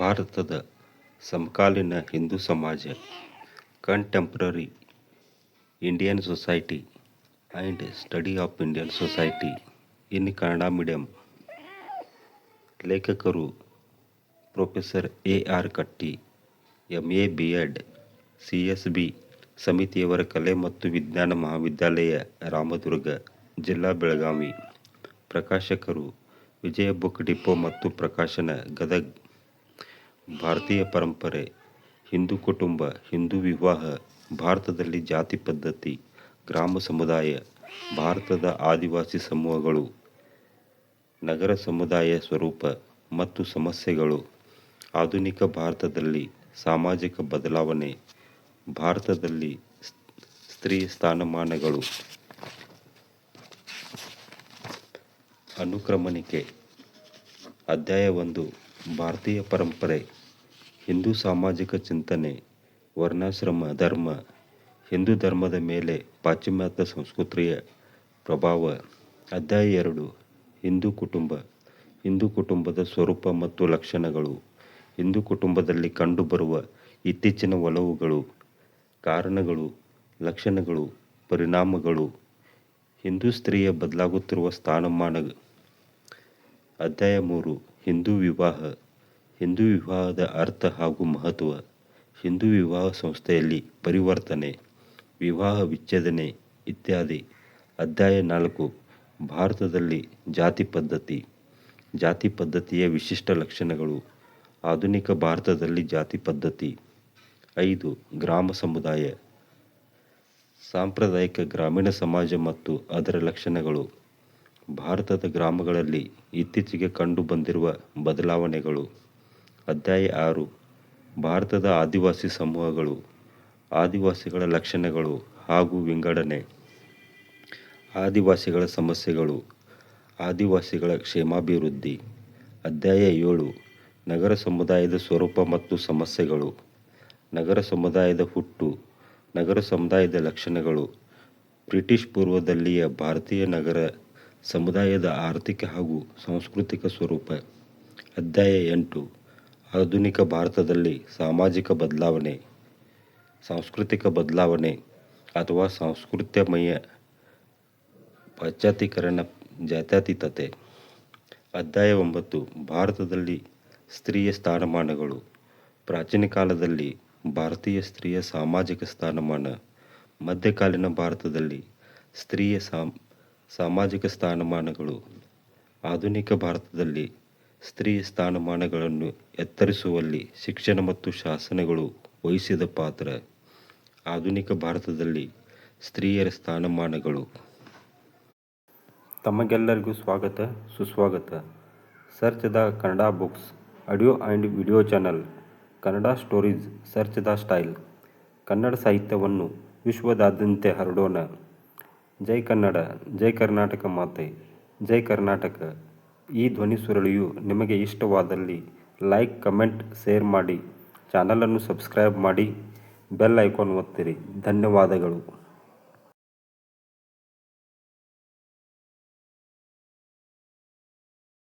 ಭಾರತದ ಸಮಕಾಲೀನ ಹಿಂದೂ ಸಮಾಜ contemporary Indian society and study of Indian society in Kannada medium ಲೇಖಕರು professor A R Katti M A B Ed C S B ಸಮಿತಿಯವರ ಕಲೆ ಮತ್ತು ವಿಜ್ಞಾನ ಮಹಾವಿದ್ಯಾಲಯ ರಾಮದುರ್ಗ, ಜಿಲ್ಲಾ ಬೆಳಗಾವಿ. ಪ್ರಕಾಶಕರು ವಿಜಯ ಬುಕ್ ಡಿಪೋ ಮತ್ತು ಪ್ರಕಾಶನ ಗದಗ್. ಭಾರತೀಯ ಪರಂಪರೆ, ಹಿಂದೂ ಕುಟುಂಬ, ಹಿಂದೂ ವಿವಾಹ, ಭಾರತದಲ್ಲಿ ಜಾತಿ ಪದ್ಧತಿ, ಗ್ರಾಮ ಸಮುದಾಯ, ಭಾರತದ ಆದಿವಾಸಿ ಸಮೂಹಗಳು, ನಗರ ಸಮುದಾಯ ಸ್ವರೂಪ ಮತ್ತು ಸಮಸ್ಯೆಗಳು, ಆಧುನಿಕ ಭಾರತದಲ್ಲಿ ಸಾಮಾಜಿಕ ಬದಲಾವಣೆ, ಭಾರತದಲ್ಲಿ ಸ್ತ್ರೀ ಸ್ಥಾನಮಾನಗಳು. ಅನುಕ್ರಮಣಿಕೆ. ಅಧ್ಯಾಯ ಒಂದು, ಭಾರತೀಯ ಪರಂಪರೆ. ಹಿಂದೂ ಸಾಮಾಜಿಕ ಚಿಂತನೆ, ವರ್ಣಾಶ್ರಮ, ಧರ್ಮ, ಹಿಂದೂ ಧರ್ಮದ ಮೇಲೆ ಪಾಶ್ಚಿಮಾತ್ಯ ಸಂಸ್ಕೃತಿಯ ಪ್ರಭಾವ. ಅಧ್ಯಾಯ ಎರಡು, ಹಿಂದೂ ಕುಟುಂಬ. ಹಿಂದೂ ಕುಟುಂಬದ ಸ್ವರೂಪ ಮತ್ತು ಲಕ್ಷಣಗಳು. ಹಿಂದೂ ಕುಟುಂಬದಲ್ಲಿ ಕಂಡುಬರುವ ಇತ್ತೀಚಿನ ಒಲವುಗಳು, ಕಾರಣಗಳು, ಲಕ್ಷಣಗಳು, ಪರಿಣಾಮಗಳು. ಹಿಂದೂ ಸ್ತ್ರೀಯ ಬದಲಾಗುತ್ತಿರುವ ಸ್ಥಾನಮಾನ. ಅಧ್ಯಾಯ ಮೂರು, ಹಿಂದೂ ವಿವಾಹ. ಹಿಂದೂ ವಿವಾಹದ ಅರ್ಥ ಹಾಗೂ ಮಹತ್ವ, ಹಿಂದೂ ವಿವಾಹ ಸಂಸ್ಥೆಯಲ್ಲಿ ಪರಿವರ್ತನೆ, ವಿವಾಹ ವಿಚ್ಛೇದನೆ ಇತ್ಯಾದಿ. ಅಧ್ಯಾಯ ನಾಲ್ಕು, ಭಾರತದಲ್ಲಿ ಜಾತಿ ಪದ್ಧತಿ. ಜಾತಿ ಪದ್ಧತಿಯ ವಿಶಿಷ್ಟ ಲಕ್ಷಣಗಳು. ಆಧುನಿಕ ಭಾರತದಲ್ಲಿ ಜಾತಿ ಪದ್ಧತಿ. ಐದು, ಗ್ರಾಮ ಸಮುದಾಯ. ಸಾಂಪ್ರದಾಯಿಕ ಗ್ರಾಮೀಣ ಸಮಾಜ ಮತ್ತು ಅದರ ಲಕ್ಷಣಗಳು. ಭಾರತದ ಗ್ರಾಮಗಳಲ್ಲಿ ಇತ್ತೀಚೆಗೆ ಕಂಡುಬಂದಿರುವ ಬದಲಾವಣೆಗಳು. ಅಧ್ಯಾಯ ಆರು. ಭಾರತದ ಆದಿವಾಸಿ ಸಮೂಹಗಳು, ಆದಿವಾಸಿಗಳ ಲಕ್ಷಣಗಳು ಹಾಗೂ ವಿಂಗಡಣೆ. ಆದಿವಾಸಿಗಳ ಸಮಸ್ಯೆಗಳು, ಆದಿವಾಸಿಗಳ ಕ್ಷೇಮಾಭಿವೃದ್ಧಿ. ಅಧ್ಯಾಯ ಏಳು. ನಗರ ಸಮುದಾಯದ ಸ್ವರೂಪ ಮತ್ತು ಸಮಸ್ಯೆಗಳು. ನಗರ ಸಮುದಾಯದ ಹುಟ್ಟು, ನಗರ ಸಮುದಾಯದ ಲಕ್ಷಣಗಳು. ಬ್ರಿಟಿಷ್ ಪೂರ್ವದಲ್ಲಿಯ ಭಾರತೀಯ ನಗರ ಸಮುದಾಯದ ಆರ್ಥಿಕ ಹಾಗೂ ಸಾಂಸ್ಕೃತಿಕ ಸ್ವರೂಪ. ಅಧ್ಯಾಯ ಎಂಟು. ಆಧುನಿಕ ಭಾರತದಲ್ಲಿ ಸಾಮಾಜಿಕ ಬದಲಾವಣೆ, ಸಾಂಸ್ಕೃತಿಕ ಬದಲಾವಣೆ ಅಥವಾ ಸಾಂಸ್ಕೃತ್ಯಮಯ ಪಾಶ್ಚಾತ್ಯೀಕರಣ ಜಾತ್ಯತೀತತೆ. ಅಧ್ಯಾಯ ಒಂಬತ್ತು. ಭಾರತದಲ್ಲಿ ಸ್ತ್ರೀಯ ಸ್ಥಾನಮಾನಗಳು. ಪ್ರಾಚೀನ ಕಾಲದಲ್ಲಿ ಭಾರತೀಯ ಸ್ತ್ರೀಯ ಸಾಮಾಜಿಕ ಸ್ಥಾನಮಾನ. ಮಧ್ಯಕಾಲೀನ ಭಾರತದಲ್ಲಿ ಸ್ತ್ರೀಯ ಸಾಮ್, ಸಾಮಾಜಿಕ ಸ್ಥಾನಮಾನಗಳು. ಆಧುನಿಕ ಭಾರತದಲ್ಲಿ ಸ್ತ್ರೀ ಸ್ಥಾನಮಾನಗಳನ್ನು ಎತ್ತರಿಸುವಲ್ಲಿ ಶಿಕ್ಷಣ ಮತ್ತು ಶಾಸನಗಳು ವಹಿಸಿದ ಪಾತ್ರ. ಆಧುನಿಕ ಭಾರತದಲ್ಲಿ ಸ್ತ್ರೀಯರ ಸ್ಥಾನಮಾನಗಳು. ತಮಗೆಲ್ಲರಿಗೂ ಸ್ವಾಗತ, ಸುಸ್ವಾಗತ. Search the Kannada books, audio and video channel, Kannada stories search the style, Kannada ಸಾಹಿತ್ಯವನ್ನು ವಿಶ್ವದಾದ್ಯಂತ ಹರಡೋಣ. ಜೈ ಕನ್ನಡ, ಜೈ ಕರ್ನಾಟಕ ಮಾತೆ, ಜೈ ಕರ್ನಾಟಕ. ಈ ಧ್ವನಿ ಸುರಳಿಯು ನಿಮಗೆ ಇಷ್ಟವಾದಲ್ಲಿ ಲೈಕ್, ಕಮೆಂಟ್, ಶೇರ್ ಮಾಡಿ. ಚಾನಲನ್ನು ಸಬ್ಸ್ಕ್ರೈಬ್ ಮಾಡಿ. ಬೆಲ್ ಐಕಾನ್ ಒತ್ತಿರಿ. ಧನ್ಯವಾದಗಳು.